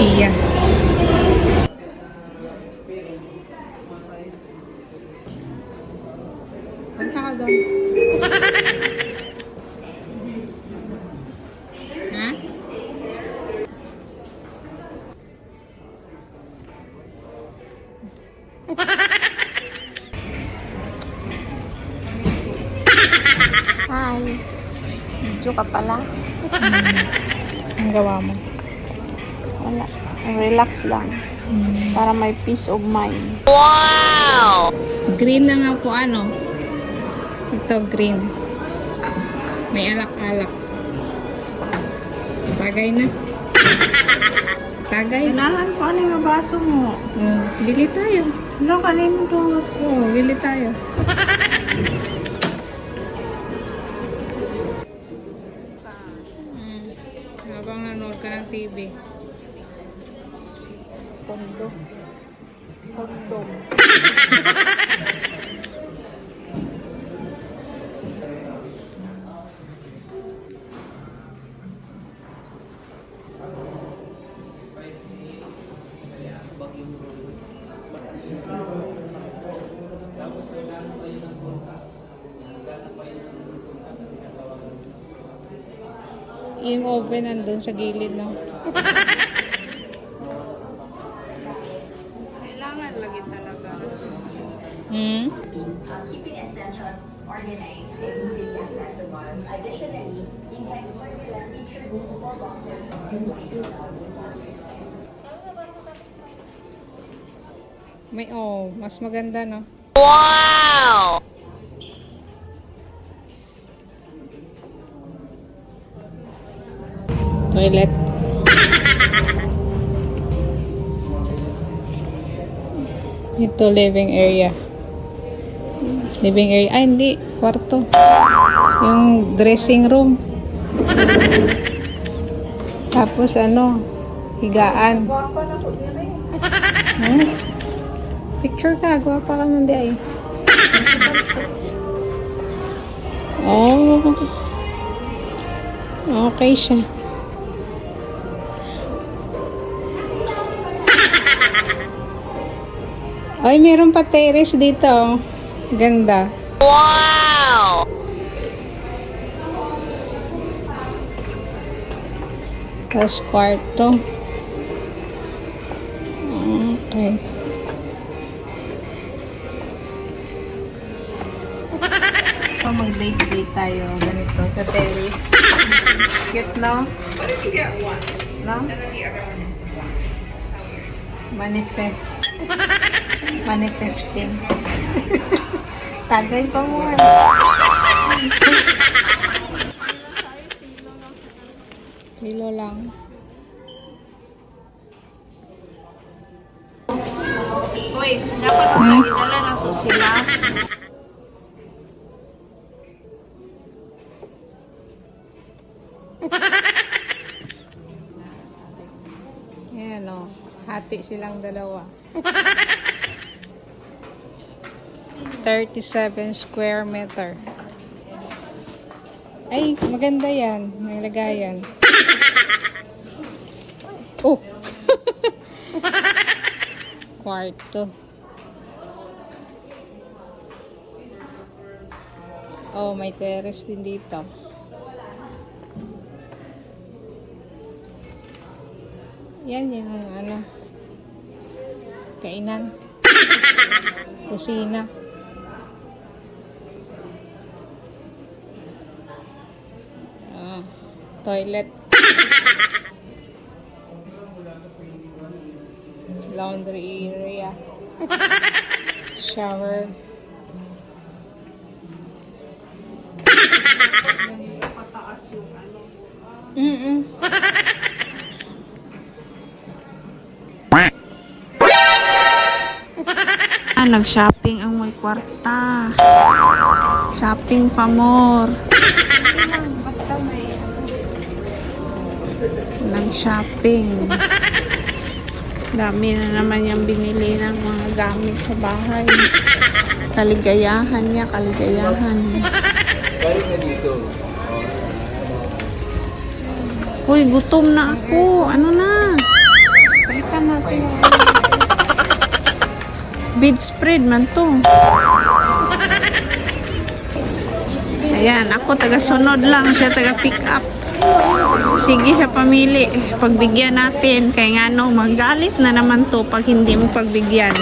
Iya. Punta ka doon. ha? Hi. Medyo ka pala. Ang gawa mo. Relax lang. Para may peace of mind. Green na nga po ano. Ito green. May alak-alak. Tagay na. Tagay. Kailangan ko ano yung baso mo. Oh, bili tayo. Ano kalimot? Oo, bili tayo. Mm. Habang nanood ka ng TV. Kondo. Kondom. Yung oven nandun sa gilid, no? organized and easily accessible. Additionally, in my formula feature movable boxes and lighting May, oh, mas maganda, no? Wow! Toilet. Ito, living area. Living area. Ay, hindi. Kwarto. Yung dressing room. Tapos, ano, higaan. Hmm? Picture ka, gwapa ka nandi ay. Oh. Okay siya. Ay, meron pa terrace dito. Oh. Ganda. Wow! Tapos kwarto. Okay. So, mag-date-date tayo. Ganito, sa terrace. Cute, no? What if you get one? No? And then the other one is the one. Manifest. Manifesting. Tagay pa mo. Kilo lang. Uy, dapat ang Hmm? idala na to sila. Ayan o. Hati silang dalawa. 37 square meter. Ay, maganda yan. May lagayan. Oh! Kwarto. Oh, may terrace din dito. Yan yung ano, kainan. Kusina. Toilet. Laundry area. Shower. Ano. Mm-mm. Ah, nag-shopping ang may kwarta. Shopping pa more. ng shopping. Dami na naman yung binili ng mga gamit sa bahay. Kaligayahan niya, kaligayahan. Uy, gutom na ako. Ano na? Palitan natin. Bedspread man to. Ayan, ako taga-sunod lang. Siya taga-pick up. Sige siya pamili. Pagbigyan natin. Kaya nga no, magalit na naman to pag hindi mo pagbigyan.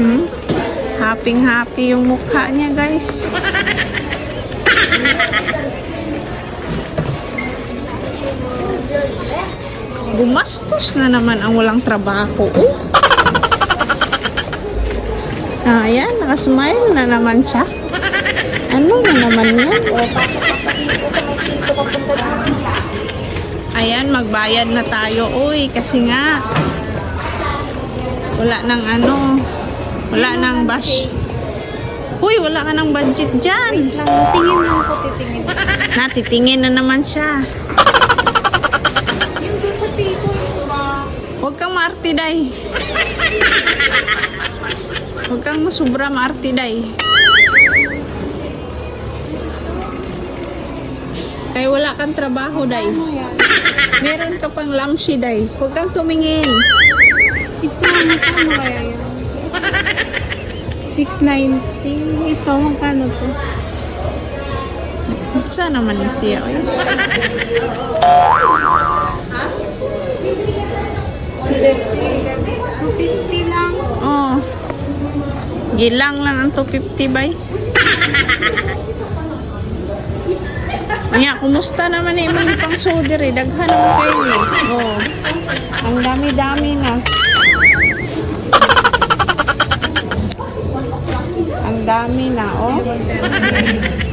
Hmm? Happy-happy yung mukha niya, guys. Gumastos na naman ang walang trabaho. Oh. Ayan, nakasmile na naman siya. Ano na naman yan? Ayan, magbayad na tayo. Uy, kasi nga, wala nang ano, wala nang bash. Uy, wala ka ng budget dyan. Lang, tingin lang ako, titingin. Natitingin na naman siya. Yung doon sa people, ba? Huwag kang maarte, day. Huwag kang masubra maarte, day. Kaya wala kang trabaho, day. Meron ka pang lamsi, day. Huwag kang tumingin. Ito, magkano kaya yun? 690. Ito, magkano to? Saan naman ni siya? Oy? $250 lang. Oh. Gilang lang ang 250 bay. Kanya, kumusta naman eh mga pang soder eh. Daghan naman kayo eh. Oh. Ang dami-dami na. Ang dami na, oh.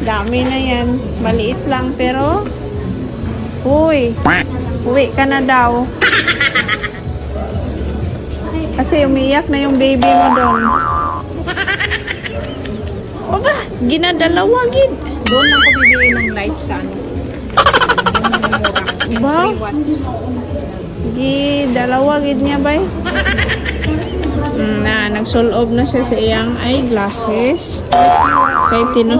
Dami na yan. Maliit lang pero Uy, uwi ka na daw. Kasi umiyak na yung baby mo doon. Aba, ginadalawa gid. Doon lang ko bibili ng light sa ano. Ba? Gi dalawa gid niya bay. Mm, na nagsulob na siya sa iyang eyeglasses. Kay tino.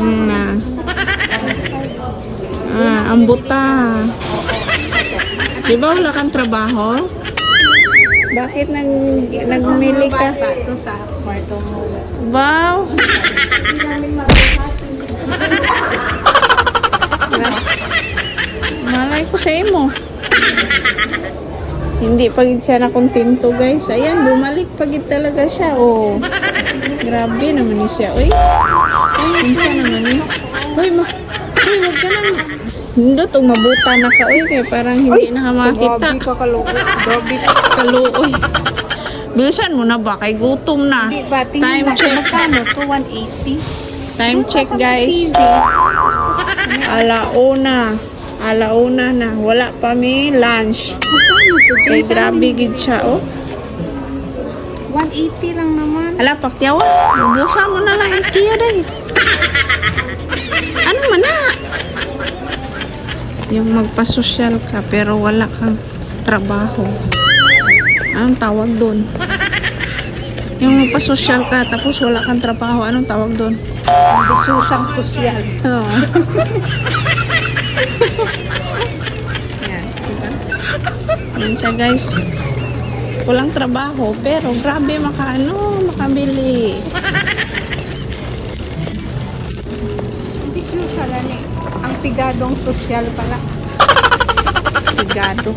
Mm, na. Ah, ang buta. Di ba wala kang trabaho? Bakit nag nagmili ka? Bata to sa kwarto mo. Wow! Sa imo. Hindi pagid siya na kontento guys. Ayan, bumalik pagid talaga siya. Oh. Grabe naman ni siya. Uy. Ay, siya naman ni. Uy, ma. Uy, wag ka nang. Hindi tong mabuta na ka. Uy, kaya parang hindi na ka makita. Grabe ka kaloko. Grabe ka. Kaluoy. Bilisan mo na ba? Kay gutom na. Di ba, tingin Time na check. magkano to? 180? Time check guys. Alauna. Alauna na. Wala pa may lunch. Kay grabe gid siya oh. 180 lang naman. Ala pakyawa. Busa mo na lang ikiya day. Ano man na? Yung magpasosyal ka pero wala kang trabaho. Anong tawag doon? Yung magpasosyal ka tapos wala kang trabaho, anong tawag doon? Gusto siyang sosyal. Oo. Yan. Diba? Yan siya guys. Walang trabaho, pero grabe makaano, makabili. Hindi siya sala ni. Ang pigadong sosyal pala. Sigado.